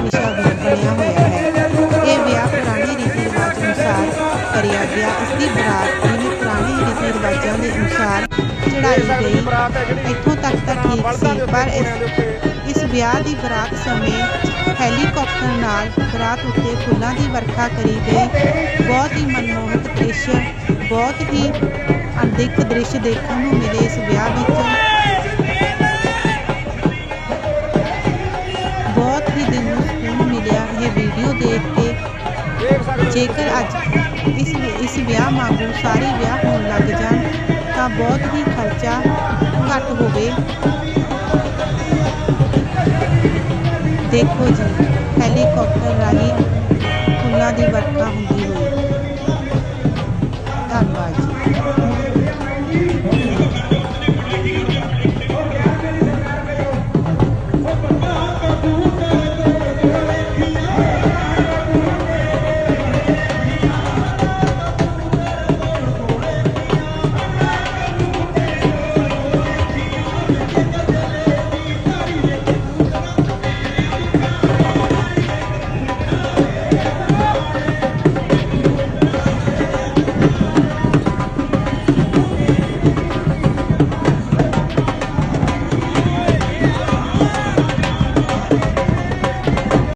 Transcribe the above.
ਵਿਸ਼ਾ ਵੀ ਬਣਿਆ ਹੋਇਆ ਹੈ ਇਹ ਵਿਆਹ ਪੁਰਾਣੇ ਰੀਤੀ ਰਿਵਾਜ ਅਨੁਸਾਰ ਕਰਿਆ ਗਿਆ। ਇਸ ਦੀ ਬਰਾਤ ਜਿਵੇਂ ਪੁਰਾਣੇ ਰੀਤੀ ਰਿਵਾਜਾਂ ਦੇ ਅਨੁਸਾਰ ਚੜਾਈ ਗਈ। ਇੱਥੋਂ ਤੱਕ ਤਾਂ ਠੀਕ ਸੀ, ਪਰ ਇਸ ਵਿਆਹ ਦੀ ਬਰਾਤ ਸਮੇਂ ਹੈਲੀਕਾਪਟਰ ਨਾਲ ਬਰਾਤ ਉੱਤੇ ਫੁੱਲਾਂ ਦੀ ਵਰਖਾ ਕਰੀ ਗਈ। ਬਹੁਤ ਹੀ ਮਨਮੋਹਕ ਦ੍ਰਿਸ਼, ਬਹੁਤ ਹੀ ਅਦਿੱਖ ਦ੍ਰਿਸ਼ ਦੇਖਣ ਨੂੰ ਮਿਲੇ ਇਸ ਵਿਆਹ ਵਿੱਚ। ਦੇਖ ਕੇ ਜੇਕਰ ਅੱਜ ਇਸ ਇਸ ਵਿਆਹ ਵਾਂਗੂ ਸਾਰੇ ਵਿਆਹ ਹੋਣ ਲੱਗ ਜਾਣ, ਤਾਂ ਬਹੁਤ ਹੀ ਖਰਚਾ ਘੱਟ ਹੋਵੇ। ਦੇਖੋ ਜੀ, ਹੈਲੀਕਾਪਟਰ ਰਾਹੀਂ ਫੁੱਲਾਂ ਦੀ ਵਰਖਾ ਹੁੰਦੀ ਹੋਈ। ਧੰਨਵਾਦ ਜੀ।